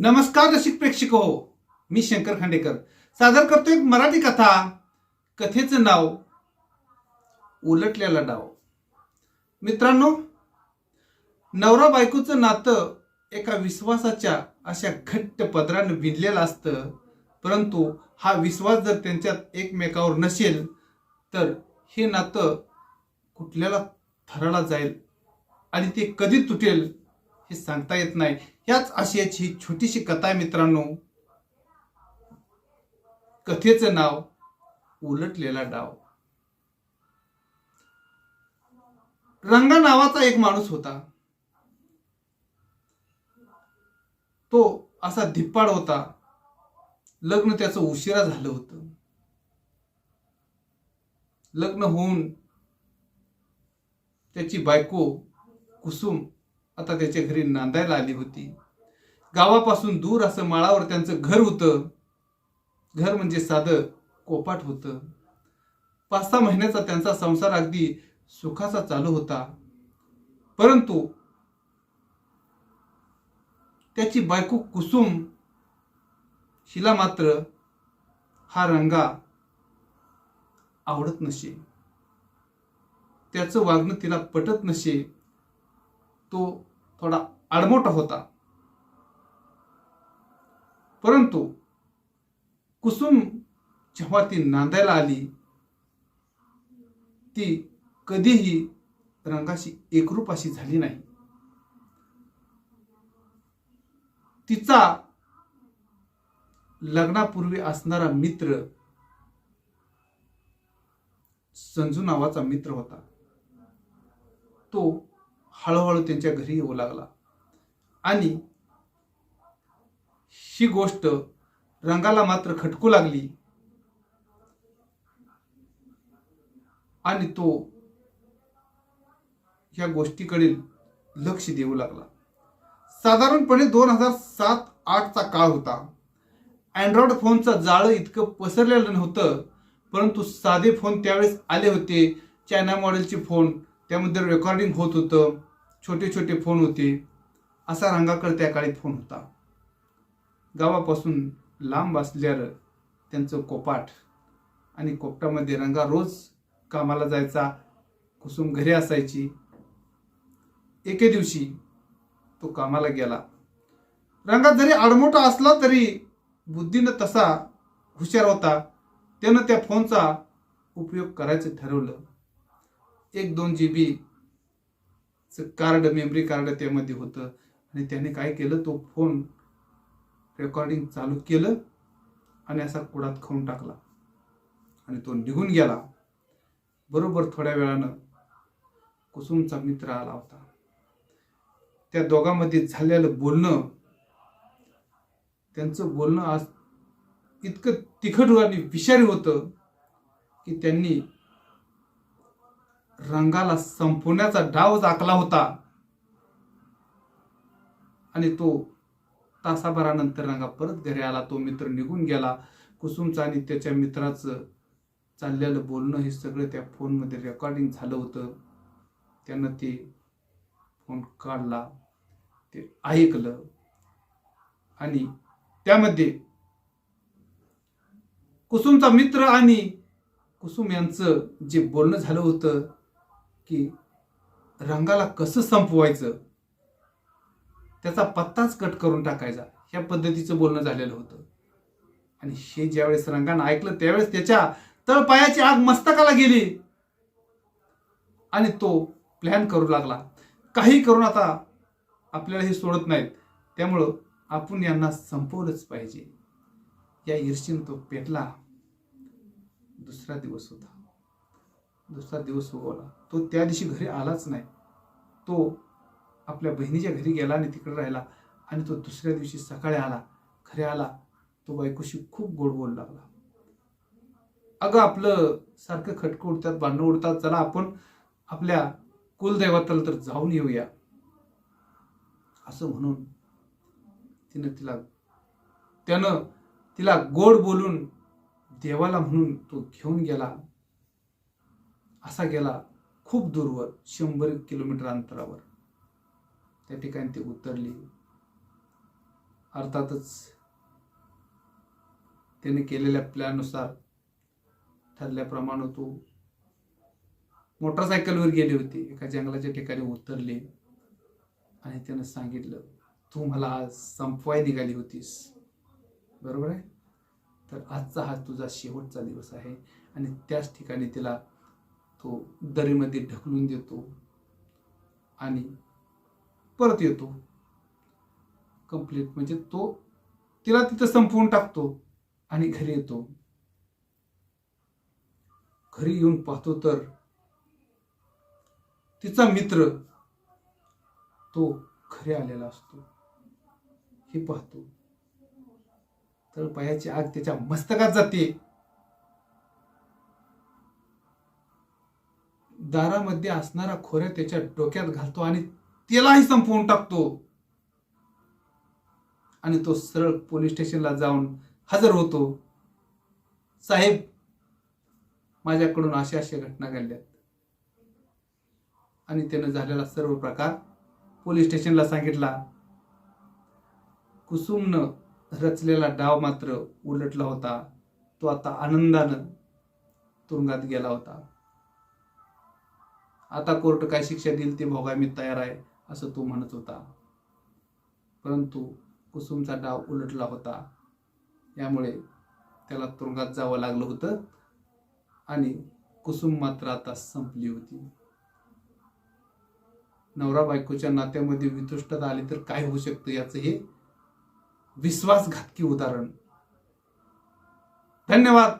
नमस्कार रसिक प्रेक्षक हो मी शंकर खांडेकर. सादर करतो एक मराठी कथा. कथेचं नाव उलटलेला डाव मित्रांनो नवरा बायकोचं नातं एका विश्वासाच्या अशा घट्ट पदरानं विणलेलं असतं. परंतु हा विश्वास जर त्यांच्यात एकमेकावर नसेल तर हे नातं कुठल्याला थराला जाईल आणि ते कधी तुटेल हे सांगता येत नाही. याच आशयाची ही छोटीशी कथा आहे मित्रांनो. कथेचं नाव उलटलेला डाव. रंगा नावाचा एक माणूस होता. तो असा धिप्पाड होता. लग्न त्याचं उशिरा झालं होतं. लग्न होऊन त्याची बायको कुसुम आता त्याच्या घरी नांदायला आली होती. गावापासून दूर असं माळावर त्यांचं घर होतं. घर म्हणजे साधं कोपाट होतं. पाच सहा महिन्याचा त्यांचा संसार अगदी सुखाचा चालू होता. परंतु त्याची बायको कुसुम हिला मात्र हा रंगा आवडत नसे. त्याचं वागणं तिला पटत नसे. तो थोडा आडमोठा होता. परंतु कुसुम जेव्हा ती नांदायला आली ती कधीही रंगाशी एकरूप अशी झाली नाही. तिचा लग्नापूर्वी असणारा मित्र संजू नावाचा मित्र होता. तो हळूहळू त्यांच्या घरी येऊ लागला. आणि ही गोष्ट रंगाला मात्र खटकू लागली. आणि तो या गोष्टीकडे लक्ष देऊ लागला. साधारणपणे दोन हजार सात आठचा काळ होता. अँड्रॉइड फोनचं जाळं इतकं पसरलेलं नव्हतं परंतु साधे फोन त्यावेळेस आले होते. चायना मॉडेलचे फोन त्यामध्ये रेकॉर्डिंग होत होतं. छोटे छोटे फोन होते. असा रंगाकर त्या काळी फोन होता. गावापासून लांब असल्यानं त्यांचं कोपाट आणि कोपटामध्ये रंगा रोज कामाला जायचा कुसुम घरी असायची. एके दिवशी तो कामाला गेला. रंगा जरी आडमोठा असला तरी बुद्धीनं तसा हुशार होता. त्यानं त्या फोनचा उपयोग करायचं ठरवलं. एक दोन G B card memory card त्यामध्ये होतं. आणि त्याने काय केलं तो फोन रेकॉर्डिंग चालू केलं आणि असा कुडात खाऊन टाकला. आणि तो निघून गेला. बरोबर थोड्या वेळानं कुसुमचा मित्र आला होता. त्या दोघांमध्ये झालेलं बोलणं त्यांचं बोलणं आज इतकं तिखट आणि विषारी होतं की त्यांनी रंगाला संपवण्याचा डाव झाकला होता. आणि तो तासाभरानंतर रंगा परत घरी आला. तो मित्र निघून गेला. कुसुमचा आणि त्याच्या मित्राचं चाललेलं बोलणं हे सगळं त्या फोनमध्ये रेकॉर्डिंग झालं होतं. त्यानं ते फोन काढला. ते ऐकलं. आणि त्यामध्ये कुसुमचा मित्र आणि कुसुम यांचं जे बोलणं झालं होतं की रंगाला कसं संपवायचं? त्याचा पत्ताच कट करून टाकायचा. ह्या पद्धतीचं बोलणं झालेलं होतं. आणि हे ज्यावेळेस रंगानं ऐकलं त्यावेळेस त्याच्या तळपायाची आग मस्तकाला गेली. आणि तो प्लॅन करू लागला. काही करून आता आपल्याला हे सोडत नाहीत. त्यामुळं आपण यांना संपवलंच पाहिजे. या ईर्षेनं तो पेटला. दुसरा दिवस होता. दुसरा दिवस उगवला तो त्या दिवशी घरी आलाच नाही. तो आपल्या बहिणीच्या घरी गेला आणि तिकडे राहिला आणि तो दुसऱ्या दिवशी सकाळी आला. घरी आला. तो बायकोशी खूप गोड बोलू लागला. अगं आपलं सारखं खटकं उडतात भांडणं उडतात. चला आपण आपल्या कुलदैवताला तर जाऊन येऊया. असं म्हणून तिनं तिला त्यानं तिला गोड बोलून देवाला म्हणून तो घेऊन गेला. असा गेला. खूप दूरवर शंभर किलोमीटर अंतरावर. त्या ठिकाणी ती उतरली. अर्थातच त्याने केलेल्या प्लॅननुसार ठरल्याप्रमाणे तो मोटरसायकलवर गेली होती. एका जंगलाच्या ठिकाणी उतरली आणि त्यानं सांगितलं तू मला आज संपवाय निघाली होतीस. बरोबर आहे? तर आजचा हा तुझा शेवटचा दिवस आहे आणि त्याच ठिकाणी तिला तो दरीमध्ये ढकलून देतो आणि परत येतो. कंप्लीट म्हणजे तो तिला तिथं संपवून टाकतो आणि घरी येतो. घरी येऊन पाहतो तर तिचा मित्र तो घरी आलेला असतो. हे पाहतो. तर पायाची आग त्याच्या मस्तकात जाते. दारामध्ये असणारा खोऱ्या त्याच्या डोक्यात घालतो आणि त्यालाही संपवून टाकतो. आणि तो सरळ पोलीस स्टेशनला जाऊन हजर होतो. साहेब माझ्याकडून अशा अशा घटना घडल्यात. आणि त्यानं झालेला सर्व प्रकार पोलीस स्टेशनला सांगितला. कुसुमनं रचलेला डाव मात्र उलटला होता. तो आता आनंदानं तुरुंगात गेला होता. आता कोर्ट काय शिक्षा देईल ते भोगाय मी तयार आहे असं तो म्हणत होता. परंतु कुसुमचा डाव उलटला होता. यामुळे त्याला तुरुंगात जावं लागलं होतं आणि कुसुम मात्र आता संपली होती. नवरा बायकोच्या नात्यामध्ये वितुष्टता आली तर काय होऊ शकतं याचं हे विश्वासघातकी उदाहरण. धन्यवाद!